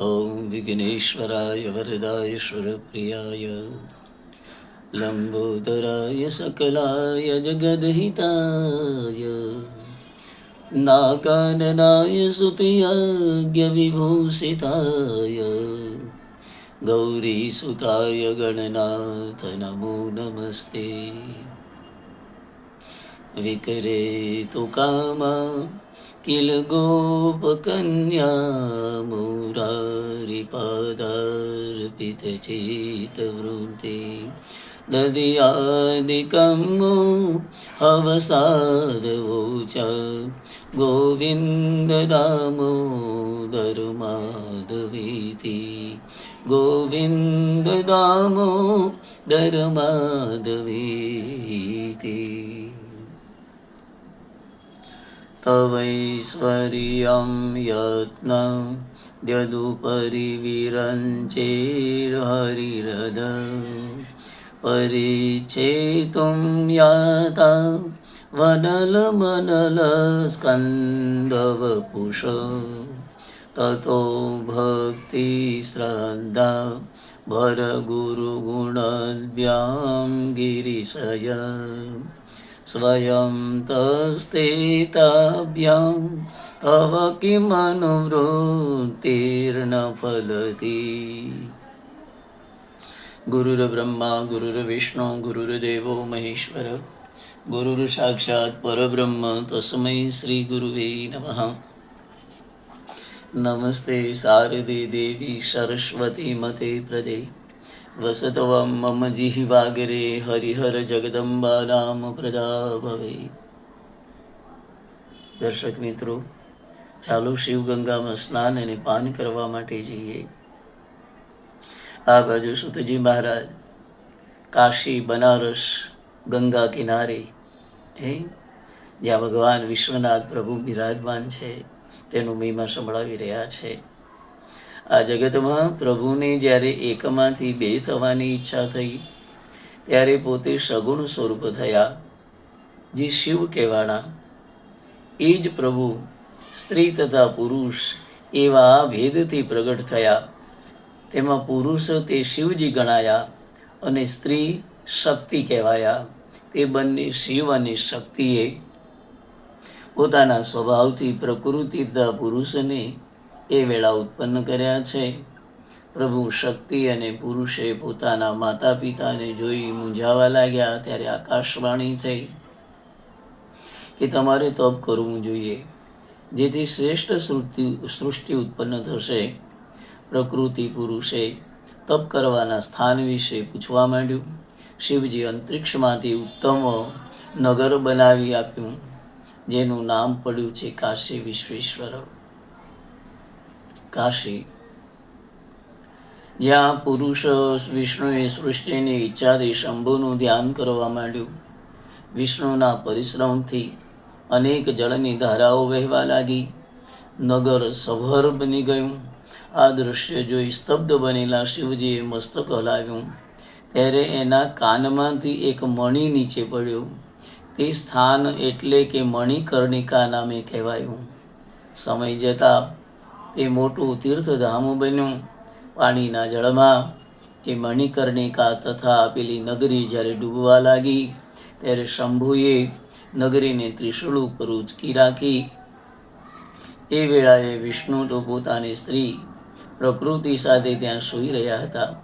ॐ विघ्नेश्वराय वरदाय सुरप्रियाय लम्बोदराय सकलाय जगद्हिताय नाकाननाय सुतयज्ञविभूषिताय गौरीसुताय गणनाथ नमो नमस्ते વિકરે તુકામાં કિલ ગોપ કન્યા, મુરારી પાદાર્પિત ચિત વૃત્તિ દદિયાદિકમો અવસાદવોચ ગોવિંદ દામોદર માધવીતી. ગોવિંદ દામોદર માધવીતી. तवैश्वर्यं यत्नं यदुपरिविरञ्चेर्हरिरद परिचेतुं याता वनलमनलस्कन्दवपुष ततो भक्तिश्रद्धा भरगुरुगुणव्यां गिरिशय स्वयं तस्थिताभ्यां तव किमनुवृत्तिर्न फलति गुरुर्ब्रह्मा गुरुर्विष्णु गुरुर्देवो महेश्वर गुरुर्साक्षात् परब्रह्म तस्मै श्रीगुरुवे नमः नमस्ते शारदे देवी सरस्वती मते प्रदे वसतवं मम जिह्वागरे હરિહર જગદંબા નામ પ્રદા ભવે દર્શક મિત્રો ચાલુ શિવગંગામાં સ્નાન અને પાન કરવા માટે જઈએ આ બાજુ સુતજી મહારાજ કાશી બનારસ ગંગા કિનારે હે જ્યાં ભગવાન વિશ્વનાથ પ્રભુ બિરાજમાન છે તેનું મહિમા સંભળાવી રહ્યા છે આ જગતમાં પ્રભુને જ્યારે એકમાંથી બે થવાની ઈચ્છા થઈ, ત્યારે પોતે સગુણ સ્વરૂપ થયા, જે શિવ કહેવાના. એ જ પ્રભુ સ્ત્રી તથા પુરુષ એવા ભેદથી પ્રગટ થયા. તેમાં પુરુષ તે શિવજી ગણાયા અને સ્ત્રી શક્તિ કહેવાયા. તે બંને શિવ અને શક્તિએ પોતાના સ્વભાવથી પ્રકૃતિ તથા પુરુષને એ વેળા ઉત્પન્ન કર્યા છે. પ્રભુ શક્તિ અને પુરુષે પોતાના માતા પિતાને જોઈ મૂંઝાવા લાગ્યા ત્યારે આકાશવાણી થઈ કે તમારે તપ કરવું જોઈએ. જેથી શ્રેષ્ઠ સૃષ્ટિ સૃષ્ટિ ઉત્પન્ન થશે. પ્રકૃતિ પુરુષે તપ કરવાના સ્થાન વિશે પૂછવા માંડ્યું. શિવજી અંતરિક્ષમાંથી ઉત્તમ નગર બનાવી આપ્યું, જેનું નામ પડ્યું છે કાશી વિશ્વેશ્વર કાશી. જ્યાં પુરુષ વિષ્ણુએ સૃષ્ટિની ઈચ્છાથી શંભુનું ધ્યાન કરવા માંડ્યું. વિષ્ણુના પરિશ્રમથી અનેક જળની ધારાઓ વહેવા લાગી. નગર સભર બની ગયું આ દૃશ્ય જોઈ સ્તબ્ધ બનેલા શિવજીએ મસ્તક હલાવ્યું. ત્યારે એના કાનમાંથી એક મણિ નીચે પડ્યો. તે સ્થાન એટલે કે મણિકર્ણિકા નામે કહેવાયું. સમય જતાં તે મોટું તીર્થધામ બન્યું પાણીના જળમાં એ મણિકર્ણિકા તથા પેલી નગરી જ્યારે ડૂબવા લાગી, ત્યારે શંભુએ નગરીને ત્રિશુળ ઉપર ઉચકી રાખી. એ વેળાએ વિષ્ણુ તો પોતાની સ્ત્રી પ્રકૃતિ સાથે ત્યાં સૂઈ રહ્યા હતા.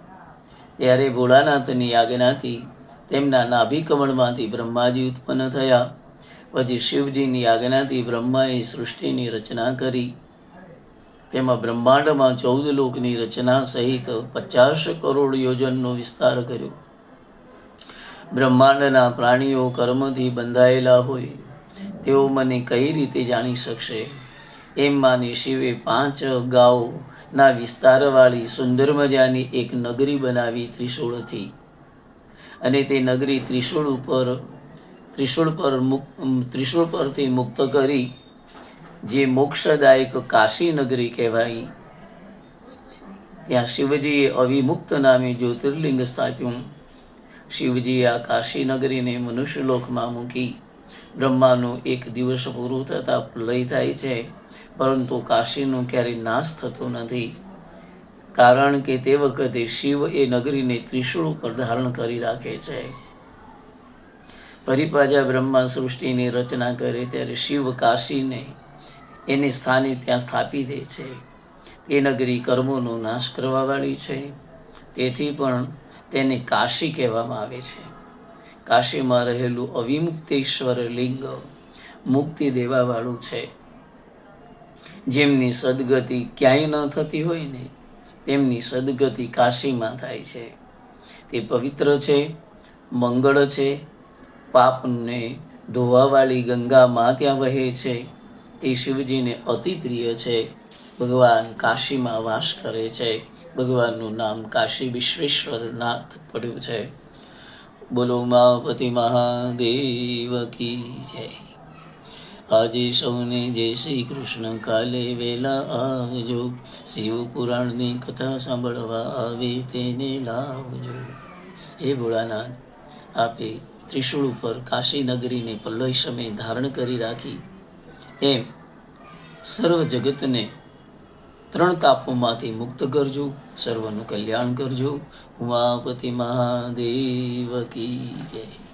ત્યારે ભોળાનાથની આજ્ઞાથી તેમના નાભી કમળમાંથી બ્રહ્માજી ઉત્પન્ન થયા. પછી શિવજીની આજ્ઞાથી બ્રહ્માએ સૃષ્ટિની રચના કરી. તેમાં બ્રહ્માંડમાં ચૌદ લોકની રચના સહિત પચાસ કરોડ યોજનનો વિસ્તાર કર્યો. બ્રહ્માંડના પ્રાણીઓ કર્મથી બંધાયેલા હોય, તેઓ મને કઈ રીતે જાણી શકશે? એમ માની શિવે પાંચ ગાઉના વિસ્તારવાળી સુંદર મજાની એક નગરી બનાવી ત્રિશૂળથી અને તે નગરી ત્રિશૂળ ઉપર, ત્રિશૂળ પર ત્રિશૂળ પરથી મુક્ત કરી જે મોક્ષદાયક કાશી નગરી કહેવાય, ત્યાં શિવજીએ અવિમુક્ત નામે જ્યોતિર્લિંગ સ્થાપ્યું. શિવજીએ આ કાશી નગરીને મનુષ્યલોકમાં મૂકી. બ્રહ્માનું એક દિવસ પૂરું થતાં લય થાય છે, પરંતુ કાશીનું ક્યારેય નાશ થતો નથી. કારણ કે તે વખતે શિવ એ નગરીને ત્રિશુળ પર ધારણ કરી રાખે છે. પરિપાજા બ્રહ્મા સૃષ્ટિની રચના કરે ત્યારે શિવ કાશીને એને સ્થાને ત્યાં સ્થાપી દે છે. એ નગરી કર્મોનો નાશ કરવાવાળી છે. તેથી પણ તેને કાશી કહેવામાં આવે છે. કાશીમાં રહેલું અવિમુક્તેશ્વર લિંગ મુક્તિ દેવાવાળું છે. જેમની સદગતિ ક્યાંય ન થતી હોય ને, તેમની સદગતિ કાશીમાં થાય છે. તે પવિત્ર છે, મંગળ છે, પાપને ધોવાવાળી ગંગામાં ત્યાં વહે છે. તે શિવજીને અતિ પ્રિય છે. ભગવાન કાશીમાં વાસ કરે છે. ભગવાનનું નામ કાશી વિશ્વેશ્વરનાથ પડ્યું છે. બોલો માપતિ મહાદેવ કી જય. આજે સૌને જય શ્રી કૃષ્ણ. કાલે વેલા આવજો. શિવ પુરાણની કથા સાંભળવા આવે તેને લાવજો. હે ભોળાનાથ, આપે ત્રિશુળ ઉપર કાશી નગરીને પલ્લય સમય ધારણ કરી રાખી. એમ સર્વ જગતને ત્રણ તાપોમાંથી મુક્ત કરજો સર્વનું કલ્યાણ કરજો. ઉમાપતિ મહાદેવ કી જય.